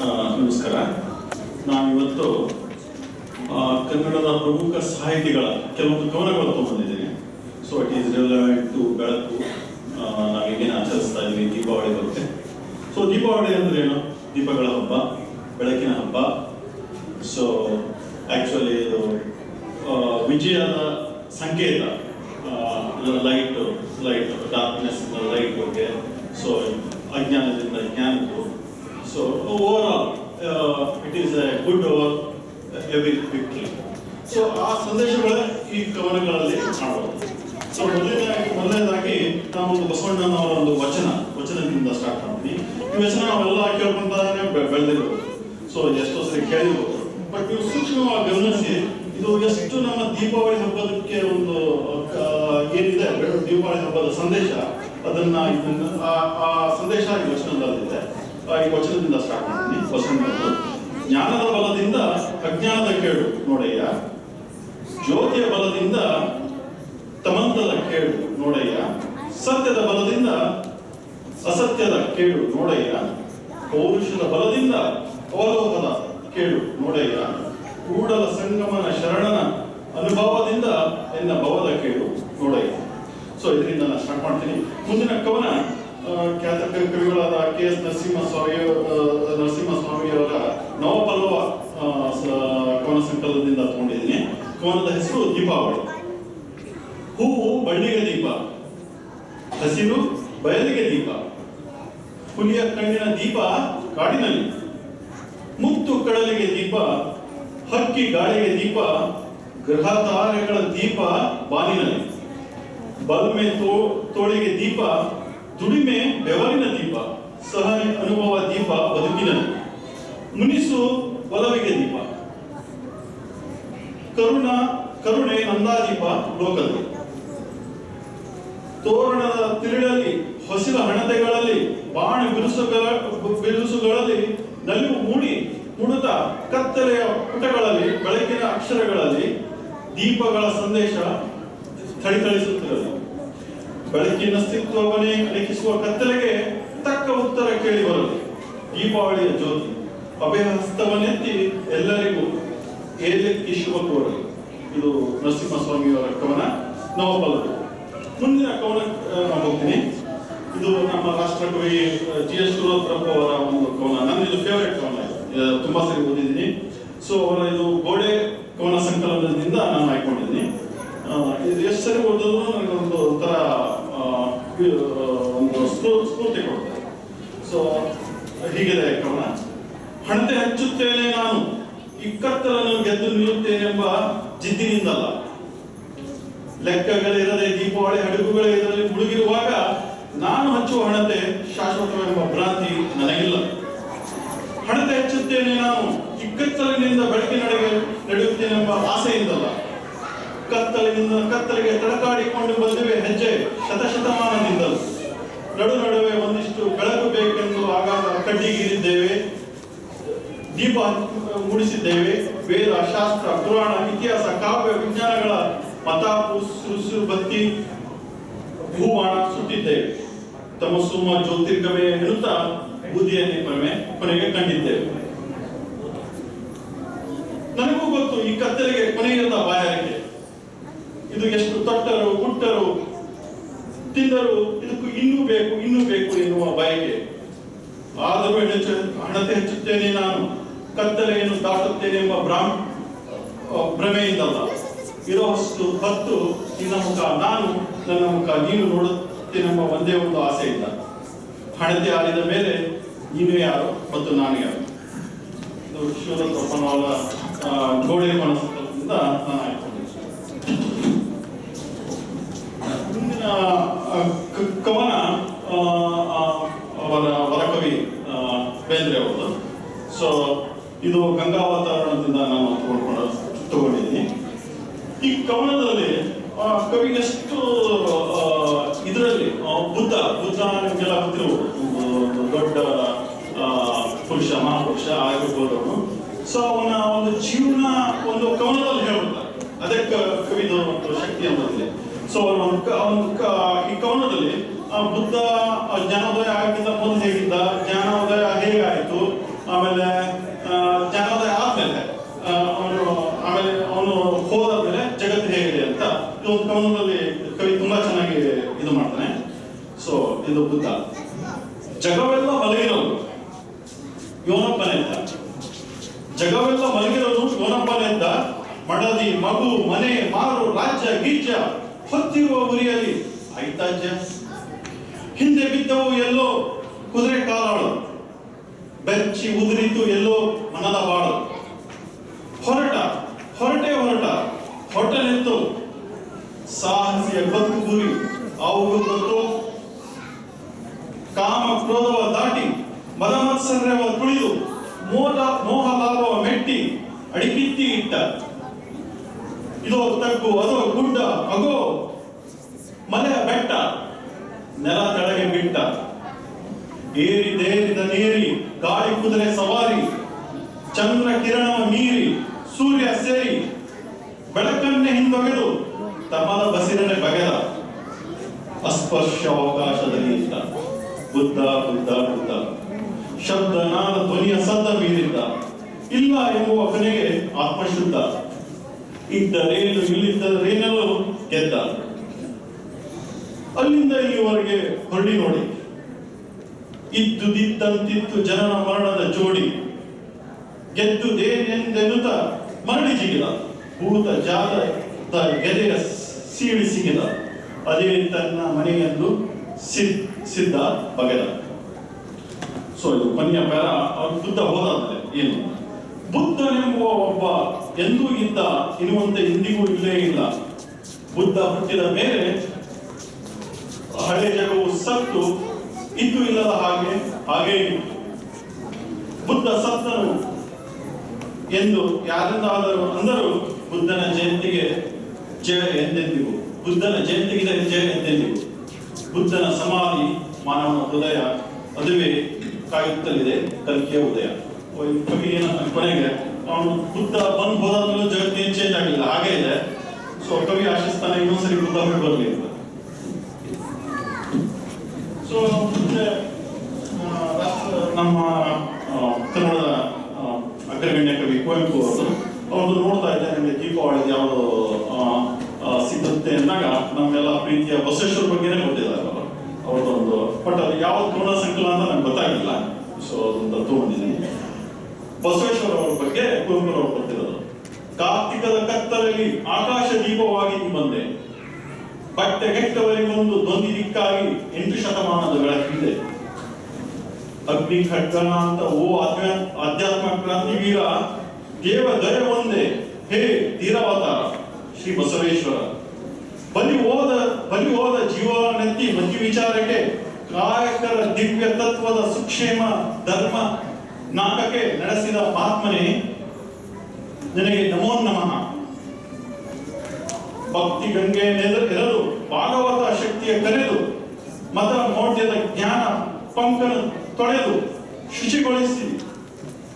ನಮಸ್ಕಾರ. ನಾನಿವತ್ತು ಆ, ಕನ್ನಡದ ಪ್ರಮುಖ ಸಾಹಿತಿಗಳ ಕೆಲವೊಂದು ಕವನಗಳು ತಗೊಂಡಿದ್ದೇನೆ so it is relevant to ಬೆಳಕು. ನಾವು ಏನೇನು ಆಚರಿಸ್ತಾ ಇದ್ದೀವಿ ದೀಪಾವಳಿ ಬರುತ್ತೆ ಸೊ ದೀಪಾವಳಿ ಅಂದ್ರೆ ಏನು ದೀಪಗಳ ಹಬ್ಬ ಬೆಳಕಿನ ಹಬ್ಬ. ಸೊ ಆಕ್ಚುಲಿ ಇದು ವಿಜಯದ ಸಂಕೇತ. ಲೈಟ್ ಲೈಟ್ ಡಾರ್ಕ್ನೆಸ್ ಲೈಟ್ ಬಗ್ಗೆ. ಸೊ ಅಜ್ಞಾನದಿಂದ ಜ್ಞಾನಕ್ಕೂ so over all it is a good over every victory. So ಆ ಸಂದೇಶಗಳೇ ಈ ಕವನಗಳಲ್ಲಿ ಕಾಣಬಹುದು. ಸೊ ಮೊದಲನೇದಾಗಿ ಮೊದಲನೇದಾಗಿ ನಾವೊಂದು ಬಸವಣ್ಣನವರ ಒಂದು ವಚನ, ವಚನದಿಂದ ಸ್ಟಾರ್ಟ್ ಮಾಡ್ತೀನಿ ಈ ವಚನ ನಾವೆಲ್ಲ ಕೇಳ್ಕೊಂತಾನೆ ಬೆ- ಬೆಳೆದಿರೋದು ಸೊ ಎಷ್ಟೋ ಸರಿ ಕೇಳಿರ್ಬೋದು. ಬಟ್ ನೀವು ಸೂಕ್ಷ್ಮವಾಗಿ ಗಮನಿಸಿ, ಇದು ಎಷ್ಟು ನಮ್ಮ ದೀಪಾವಳಿ ಹಬ್ಬದಕ್ಕೆ ಒಂದು ಏನಿದೆ, ದೀಪಾವಳಿ ಹಬ್ಬದ ಸಂದೇಶ, ಅದನ್ನ ಇದನ್ನ ಆ- ಸಂದೇಶ ಈ ವಚನದಲ್ಲಿದೆ. ಈ ವಚನದಿಂದ ಸ್ಟಾರ್ಟ್ ಮಾಡ್ತೀನಿ. ವಚನ ಜ್ಞಾನದ ಬಲದಿಂದ ಅಜ್ಞಾನದ ಕೇಳು ನೋಡಯ್ಯ. ಜ್ಯೋತಿಯ ಬಲದಿಂದ ತಮಂತದ ಕೇಳು ನೋಡಯ್ಯ. ಸತ್ಯದ ಬಲದಿಂದ ಅಸತ್ಯದ ಕೇಳು ನೋಡಯ್ಯ. ಪೌರುಷದ ಬಲದಿಂದ ಅವಲೋಹದ ಕೇಳು ನೋಡಯ್ಯ. ಕೂಡಲ ಸಂಗಮನ ಶರಣನ ಅನುಭವದಿಂದ ಎನ್ನ ಭವದ ಕೇಳು ನೋಡಯ್ಯ. ಸೊ ಇದರಿಂದ ನಾನು ಸ್ಟಾರ್ಟ್ ಮಾಡ್ತೀನಿ. ಮುಂದಿನ ಕವನ ಖ್ಯಾತ ಕವಿ- ಕವಿಗಳಾದ ಕೆ ಎಸ್ ನರಸಿಂಹಸ್ವಾಮಿ ನರಸಿಂಹಸ್ವಾಮಿಯವರ ನವಪಲ್ಲವ ಕವನ ಸಂಕಲನದಿಂದ ತಗೊಂಡಿದ್ದೀನಿ. ಕವನದ ಹೆಸರು ದೀಪಾವಳಿ. ಹೂವು ಬಳ್ಳಿಗೆ ದೀಪ. ಹಸಿರು ಬಯಲಿಗೆ ದೀಪ. ಹುಲಿಯ ಕಣ್ಣಿನ ದೀಪ ಕಾಡಿನಲ್ಲಿ. ಮುತ್ತು ಕಡಲಿಗೆ ದೀಪ, ಹಕ್ಕಿ ಗಾಳಿಗೆ ದೀಪ ಗೃಹ ತಾರೆಗಳ ದೀಪ ಬಾನಿನಲ್ಲಿ. ಬಲ್ಮೆ ತೋಳಿಗೆ ದೀಪ ದುಡಿಮೆ ಬೆವರಿನ ದೀಪ ಸಹನೆ ಅನುಭವ ದೀಪ ಬದುಕಿನ ಮುನಿಸು ಒಲವಿಗೆ ದೀಪ. ಕರುಣ, ಕರುಣೆ ನಂದಾದೀಪ ಲೋಕದಲ್ಲಿ. ತೋರಣದ ತಿರುಳಲ್ಲಿ ಹೊಸಿಲ ಹಣತೆಗಳಲ್ಲಿ, ಬಾಣ ಬಿರುಸುಗಳ, ಬಿರುಸುಗಳಲ್ಲಿ, ನಲಿವು ಮೂಡಿ ಕುಣಿತ ಕತ್ತಲೆಯ ಪುಟಗಳಲ್ಲಿ, ಬೆಳಕಿನ ಅಕ್ಷರಗಳಲ್ಲಿ ದೀಪಗಳ ಸಂದೇಶ ಥಳಿಥಳಿಸುತ್ತಿರಲಿ. ಬೆಳಕಿನ ಅಸ್ತಿತ್ವವನ್ನೇ ಕಲಿಕಿಸುವ ಕತ್ತಲೆಗೆ ತಕ್ಕ ಉತ್ತರ ಕೇಳಿ ಬರಲು. ದೀಪಾವಳಿಯ ಜ್ಯೋತಿ ಅಭಯ ಹಸ್ತವನ್ನೆತ್ತಿ ಎಲ್ಲರಿಗೂ ಏಲಕ್ಕಿ ಶುಭ ಕೋರಲಿ. ಇದು ನರಸಿಂಹಸ್ವಾಮಿಯವರ ಕವನ. ನವಪಲ್ಲವಿ. ಮುಂದಿನ ಕವನ ಹೋಗ್ತೀನಿ. ಇದು ನಮ್ಮ ರಾಷ್ಟ್ರಕವಿ ಜಿ ಎಸ್ ಸುರೋತ್ರಪ್ಪ ಅವರ ಒಂದು ಕವನ. ನನ್ನ ಇದು ಫೇವರೇಟ್ ಕವನ ತುಂಬಾ ಸರಿ ಓದಿದ್ದೀನಿ. ಸೊ ಅವರ ಇದು ಗೋಡೆ ಕವನ ಸಂಕಲನದಿಂದ ನಾನು ಆಯ್ಕೊಂಡಿದ್ದೀನಿ ಇದು ಎಷ್ಟು ಸರಿ ಓದಿದ್ರು ನನಗೆ ಒಂದು ಒಂಥರ ಒಂದು ಸ್ಫೂ- ಸ್ಫೂರ್ತಿ ಕೊಡುತ್ತೆ. ಸೊ ಹೀಗಿದೆ ಕವನ ಹಣತೆ ಹಚ್ಚುತ್ತೇನೆ ನಾನು ಇಕ್ಕತ್ತರನ್ನು ಗೆದ್ದು ನಿಲ್ಲುತ್ತೇನೆಂಬ ಜಿದ್ದಿನಿಂದಲ್ಲ. ಲೆಕ್ಕಗಳಿರದೆ ದೀಪಾವಳಿ ಹಡಗುಗಳೇ ಇದರಲ್ಲಿ ಮುಳುಗಿರುವಾಗ ನಾನು ಹಚ್ಚುವ ಹಣತೆ ಶಾಶ್ವತವೆಂಬ ಭ್ರಾಂತಿ ನನಗಿಲ್ಲ. ಹಣತೆ ಹಚ್ಚುತ್ತೇನೆ ನಾನು, ಇಕ್ಕತ್ತಲಿನಿಂದ ಬೆಳಕಿನಡೆಗೆ ನಡೆಯುತ್ತೇನೆಂಬ ಆಸೆಯಿಂದಲ್ಲ. ಕತ್ತಲಿನಿಂದ ಕತ್ತಲಿಗೆ ತಡಕಾಡಿಕೊಂಡು ಬಂದಿವೆ ಹೆಜ್ಜೆ ಶತಶತಮಾನದಿಂದಲೂ. ನಡು ನಡುವೆ ಒಂದಿಷ್ಟು ಬೆಳಕು ಬೇಕೆಂದು ಆಗಾಗ ಕಡ್ಡಿಗೀರಿದ್ದೇವೆ ದೀಪ ಮೂಡಿಸಿದ್ದೇವೆ. ವೇದ, ಶಾಸ್ತ್ರ, ಪುರಾಣ, ಇತಿಹಾಸ, ಕಾವ್ಯ, ವಿಜ್ಞಾನಗಳ ಸುರುಸು ಬತ್ತಿ ಭೂಬಾಣ ಸುಟ್ಟಿದ್ದೇವೆ ತಮಸ್ಸುಮ ಜ್ಯೋತಿರ್ಗಮೆ ಎನ್ನುತ್ತಾ ಬೂದಿಯನ್ನು ಕೊನೆ ಕೊನೆಗೆ ಕಂಡಿದ್ದೇವೆ. ನನಗೂ ಗೊತ್ತು ಈ ಕತ್ತಲಿಗೆ ಕೊನೆಯಿಂದ ಬಾಯಾರಿಕೆ. ಇದು ಎಷ್ಟು ತೊಟ್ಟರು ಗುಟ್ಟರು ತಿಂದರು ಇದಕ್ಕೂ ಇನ್ನೂ ಬೇಕು ಇನ್ನೂ ಬೇಕು ಎನ್ನುವ ಬಯಕೆ. ಆದರೂ ಹೆಚ್ಚು ಹಣತೆ ಹೆಚ್ಚುತ್ತೇನೆ ನಾನು ಕತ್ತಲೆಯನ್ನು ದಾಟುತ್ತೇನೆ ಎಂಬ ಆ, ಭ್ರಮೆಯಿಂದಲ್ಲ. ಇರೋಷ್ಟು ಹೊತ್ತು ನಿನ್ನ ಮುಖ ನಾನು ನನ್ನ ಮುಖ ನೀನು ನೋಡುತ್ತೇನೆಂಬ ಒಂದೇ ಒಂದು ಆಸೆಯಿಂದ. ಹಣತೆ ಆರಿದ ಮೇಲೆ ನೀನು ಯಾರು ಮತ್ತು ನಾನು ಯಾರು? ಇದು ಶಿವರತ್ನಪ್ಪನವರ ಆ, ಗೋಡೆ ಮನಸ್ಸಿಂದ ನಾನು ಆಯ್ಕೊಂಡಿದ್ದೆ ಮುಂದಿನ ಆ, ಕ- ಕವನ ಆ, ಆ, ಅವರ ವರಕವಿ ಆ, ಬೇಂದ್ರೆ ಅವರದು ಸೊ ಇದು ಗಂಗಾ ವಾತಾವರಣದಿಂದ ನಾನು ತಗೊಂಡ್ಕೊಂಡು ತಗೊಂಡಿದ್ದೀನಿ ಈ ಕವನದಲ್ಲಿ ಆ, ಕವಿ ಎಷ್ಟು ಇದರಲ್ಲಿ ಬುದ್ಧ ಬುದ್ಧ ನಿಮಗೆಲ್ಲ ಗೊತ್ತಿರಬಹುದು ದೊಡ್ಡ ಪುರುಷ ಮಹಾಪುರುಷ ಆಗಿರ್ಬೋದು ಸೊ ಅವನ ಒಂದು ಜೀವನ ಒಂದು ಕವನದಲ್ಲಿ ಹೇಳ್ಬಿಡ್ತಾರೆ ಅದಕ್ಕೆ ಕವಿದ ಒಂದು ಶಕ್ತಿ ಅನ್ನೋದಿದೆ. ಸೊ ಅವನ ಒಂದು ಈ ಕವನದಲ್ಲಿ ಬುದ್ಧ ಜ್ಞಾನೋದಯ ಆಗಿದ್ದ ಮೊದಲು ಹೇಗಿದ್ದ ಜ್ಞಾನೋದಯ ಹೇಗಾಯಿತು ಆಮೇಲೆ ಆ, ಜ್ಞಾನೋದಯ ಆದ್ಮೇಲೆ ಅವನು ಆಮೇಲೆ ಅವನು ಹೋದಾದ್ಮೇಲೆ ಜಗತ್ತು ಹೇಗಿದೆ ಅಂತ ಈ ಒಂದು ಕವನದಲ್ಲಿ ಕವಿ ತುಂಬಾ ಚೆನ್ನಾಗಿ ಇದು ಮಾಡ್ತಾನೆ ಬುದ್ಧ ಜಗವೆಲ್ಲ ಮಲಗಿರೋದು ಯೋನಪ್ಪನೆ ಅಂತ. ಜಗವೆಲ್ಲ ಮಲಗಿರೋದು ಯೋನಪ್ಪನೆ ಅಂತ. ಮಡದಿ, ಮಗು, ಮನೆ, ಮಾರು, ರಾಜ್ಯ, ಗೀಜ್ಯ, ಹೊತ್ತಿರುವ ಗುರಿಯಲ್ಲಿ ಐತಾಜ್ಯ. ಹಿಂದೆ ಬಿದ್ದವು ಎಲ್ಲೋ ಕುದುರೆ ಕಾಲಾಳು. ಬೆಚ್ಚಿ ಉದುರಿತು ಎಲ್ಲೋ ಮನದ ಬಾಳು. ಹೊರಟ, ಹೊರಟೆ ಹೊರಟ. ಹೊರಟನೆತ್ತು ಸಾಹಸಿಯ ಬದುಕು ಗುರಿ. ಅವು ಗೊತ್ತು ಕಾಮ ಕ್ರೋಧವ ದಾಟಿ ಮದ ಮತ್ಸರ್ಯವ ತುಳಿದು ಮೋಹ ಮೋಹ ಲಾಭವ ಮೆಟ್ಟಿ ಅಡಿಕಿತ್ತಿ ಇಟ್ಟ. ಇದೋ ತಗ್ಗು, ಅದೋ ಗುಡ್ಡ ಅಗೋ ಮಲೆಯ ಬೆಟ್ಟ, ನೆಲ ತಳಗೆ ಬಿಟ್ಟ. ಏರಿ ದೇರಿದ ನೀರಿ, ಗಾಳಿ ಕುದುರೆ ಸವಾರಿ, ಚಂದ್ರ ಕಿರಣವ ಮೀರಿ, ಸೂರ್ಯ ಸೇರಿ, ಬೆಳಕನ್ನೇ ಹಿಂದೊಗೆದು ತಮ್ಮದ ಬಸಿರನೆ ಬಗೆದ. ಅಸ್ಪರ್ಶ ಅವಕಾಶದಲ್ಲಿ ಇದ್ದ ಬುದ್ಧ ಬುದ್ಧ ಬುದ್ಧ ಶಬ್ದ ನಾದ ಧ್ವನಿಯ ಸದ್ದ ಮೀರಿದ್ದ ಇಲ್ಲ ಎಂಬುವ ಕೊನೆಗೆ ಆತ್ಮಶುದ್ಧ. ಇದ್ದ ಇಲ್ಲಿದ್ದ ರೇನಲು ಗೆದ್ದ ಅಲ್ಲಿಂದ ಇಲ್ಲಿವರೆಗೆ ಹೊರಡಿ ನೋಡಿ. ಇದ್ದುದಿದ್ದಂತಿತ್ತು ಜನನ ಮರಣದ ಜೋಡಿ. ಗೆದ್ದುದೇನೆಂದೆನ್ನುತ್ತ ಮರಳಿ ಜಿಗಿದ. ಭೂತ, ಜಾತ ಗೆದೆಯ ಸೀಳಿ ಸಿಗಿದ. ಅದೇ ತನ್ನ ಮನೆಯೆಂದು ಸಿದ್, ಸಿದ್ಧ ಬಗೆದ. ಸೊ ಇದು ಕೊನೆಯ ಪೇರ ಅವನು ಬುದ್ಧ ಹೋದಾದ್ಮೇಲೆ ಏನು? ಬುದ್ಧನೆಂಬುವ ಒಬ್ಬ ಎಂದೂ ಇದ್ದ ಇರುವಂತೆ ಇಂದಿಗೂ ಇಲ್ಲೇ ಇಲ್ಲ. ಬುದ್ಧ ಹುಟ್ಟಿದ ಮೇಲೆ ಹಳೆ ಜಗವು ಸತ್ತು, ಇದ್ದು ಇಲ್ಲದ ಹಾಗೆ, ಹಾಗೇ. ಬುದ್ಧ ಸತ್ತನು ಎಂದು ಯಾರಿಂದಾದರೂ ಅಂದರೂ ಬುದ್ಧನ ಜಯಂತಿಗೆ ಜಯ ಎಂದೆಂದಿಗೂ, ಬುದ್ಧನ ಜಯಂತಿಗೆ ಜಯ ಎಂದೆಂದಿಗೂ. ಬುದ್ಧನ ಸಮಾಧಿ ಮಾನವನ ಹೃದಯ ಅದುವೇ ಕಾಯುತ್ತಲಿದೆ, ಕಲ್ಕಿಯ ಉದಯ. ಕೊನೆಗೆ ಅವನು ಬುದ್ಧ ಬಂದು ಹೋದಾದ್ಮೇಲೆ ಏನು ಚೇಂಜ್ ಆಗಿಲ್ಲ ಹಾಗೆ ಇದೆ. ಸೊ ಕವಿ ಆಶಿಸ್ತಾನೆ ಇನ್ನೊಂದ್ಸರಿ ಬುದ್ಧ ಬಿಟ್ಟು ಬರಲಿ ಅಂತ. ಸೊ ಮುಂದೆ ನಮ್ಮ ಕನ್ನಡ ಅಗ್ರಗಣ್ಯ ಕವಿ ಕುವೆಂಪು ಅವರು ಅವ್ರದ್ದು ನೋಡ್ತಾ ಇದ್ದಾರೆ ದೀಪಾವಳಿ ಆ, ಸಿದ್ಧತೆ ಅಂದಾಗ ನಮ್ಮೆಲ್ಲ ಪ್ರೀತಿಯ ಬಸವೇಶ್ವರ ಬಗ್ಗೆನೇ ಗೊತ್ತಿದ್ದಾರೆ ಅವರು ಅವ್ರದ್ದೊಂದು ಬಟ್ ಅದು ಯಾವ ಕನ್ನಡ ಸಂಕಲನ ಅಂತ ನಂಗೆ ಗೊತ್ತಾಗಿಲ್ಲ. ಸೊ ಅದೊಂದು ತಗೊಂಡಿದ್ದೀನಿ. ಬಸವೇಶ್ವರ ಬಗ್ಗೆ ಕುವೆಂಪು ಬರ್ತಿರೋದು ಕಾರ್ತಿಕದ ಕತ್ತಲಲ್ಲಿ ಆಕಾಶ ದೀಪವಾಗಿ ಬಂದೆ ಒಂದು ದೊಂದಿ ದಿಕ್ಕಾಗಿ ಎಂಟು ಶತಮಾನದ ಬೆಳಕಿದೆ. ಅಗ್ನಿ ಖಡ್ಗಣ ಅಂತ ಓ ಅಧ್ಯಾತ್ಮ ಕ್ರಾಂತಿ ವೀರ ದೇವ ದಯ ಒಂದೇ. ಹೇ ಧೀರವತಾರ ಶ್ರೀ ಬಸವೇಶ್ವರ. ಬಲಿ ಹೋದ ಬಲಿ ಹೋದ ಜೀವನೆತ್ತಿ ಮತಿ ವಿಚಾರಕ್ಕೆ ಕಾಯಕರ ದಿವ್ಯ ತತ್ವದ ಸುಕ್ಷೇಮ ಧರ್ಮ ನಾಟಕೆ ನಡೆಸಿದ ಮಹಾತ್ಮನೆ ನಿನಗೆ ನಮೋ ನಮಃ. ಭಕ್ತಿ ಗಂಗೆ ನೆರೆದು ಭಾಗವತ ಶಕ್ತಿಯ ಕರೆದು ಮತ ಮೌಢ್ಯದ ಜ್ಞಾನ ಪಂಕನ ತೊಳೆದು, ಶುಚಿಗೊಳಿಸಿ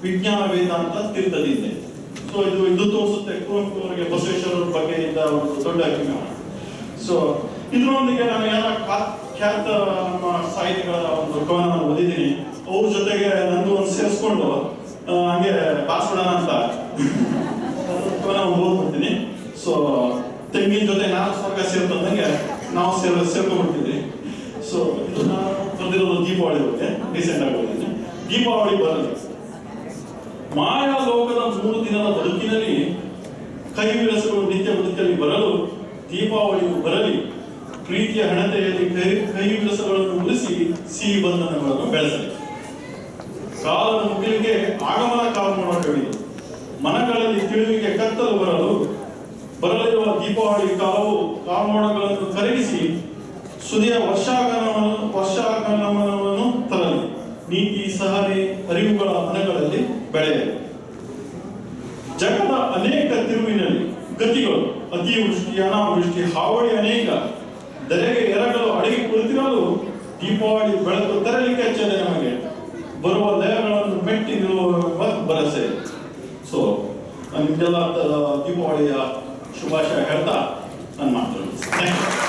ವಿಜ್ಞಾನ ವೇದಾಂತ ತೀರ್ಥದಿಂದ. ಸೊ ಇದು ಇದು ತೋರಿಸುತ್ತೆ. ಕುವೆಂಪು ಅವರಿಗೆ ಬಸವೇಶ್ವರರ ಬಗ್ಗೆ ಇದ್ದ ಒಂದು ದೊಡ್ಡ ಅಭಿಮಾನ. ಸೊ ಇದರೊಂದಿಗೆ ನಾನು ಎಲ್ಲ ಖ್ಯಾತ ನಮ್ಮ ಸಾಹಿತಿಗಳ ಒಂದು ಕವನವನ್ನು ಓದಿದ್ದೀನಿ. ಅವ್ರ ಜೊತೆಗೆ ನಂದು ಒಂದು ಸೇರಿಸ್ಕೊಂಡು ಹಂಗೆ ಬಾಸ್ಬಿಡೋಣ ಅಂತ ಹೋಗ್ಬಿಡ್ತೀನಿ ಸೊ ತೆಂಗಿನ ಜೊತೆ ನಾನು ಸ್ವರ್ಗ ಸೇರ್ತಂದಂಗೆ ನಾವು ಸೇರ್, ಸೇರ್ಕೊಂಡ್ಬಿಡ್ತೀವಿ. ಸೊ ಇದು ನಾನು ಬಂದಿರೋದು ದೀಪಾವಳಿ ಬಗ್ಗೆ ರೀಸೆಂಟ್ ಆಗಿ ಬಂದಿದ್ದೀನಿ ದೀಪಾವಳಿ ಬರಲಿ. ಮಾಯಾ ಲೋಕದ ಮೂರು ದಿನದ ಬದುಕಿನಲ್ಲಿ ಕೈ ವಿಳಸುಗಳು ನಿತ್ಯ ಬದುಕಲ್ಲಿ ಬರಲು ದೀಪಾವಳಿಯು ಬರಲಿ. ಪ್ರೀತಿಯ ಹಣತೆಯಲ್ಲಿ ಕೈ ಕೈ ವಿಳಸಗಳನ್ನು ಉಳಿಸಿ, ಸಿಹಿ ಬಂಧನಗಳನ್ನು ಬೆಳೆಸಲಿ. ಕಾಲದ ಮುಗಿಲಿಗೆ ಆಗಮನ ಕಾಲ ಮಾಡಿ ಮನಗಳಲ್ಲಿ ತಿಳಿವಿಗೆ ಕತ್ತಲು ಬರಲು, ಬರಲಿರುವ ದೀಪಾವಳಿ ಕಾಲವು ಕಾಲಮೋಡಗಳನ್ನು ಕರಗಿಸಿ, ಸುದಿಯ ವರ್ಷಾಗಮನವನ್ನು ವರ್ಷಾಗಮನವನ್ನು ತರಲಿ. ನೀತಿ, ಸಹನೆ, ಅರಿವುಗಳ ಮನಗಳಲ್ಲಿ ಬೆಳೆಯಲಿ. ಜಗದ ಅನೇಕ ತಿರುವಿನಲ್ಲಿ ಗತಿಗಳು, ಅತಿವೃಷ್ಟಿ, ಅನಾವೃಷ್ಟಿ, ಹಾವಳಿ ಅನೇಕ, ದರೆಗೆ ಎರಗಲು ಅಡಗಿ ಕುಳಿತಿರಲು ದೀಪಾವಳಿ ಬೆಳಕು ತರಲಿಕ್ಕೆ ನಮಗೆ. ಬರುವ ಲಯಗಳನ್ನು ಮೆಟ್ಟಿ ನಿಲ್ಲುವ ಭರಸೆ ಸೊ ನಿಮಗೆಲ್ಲ ದೀಪಾವಳಿಯ ಶುಭಾಶಯ ಹೇಳ್ತಾ ನಾನು ಯು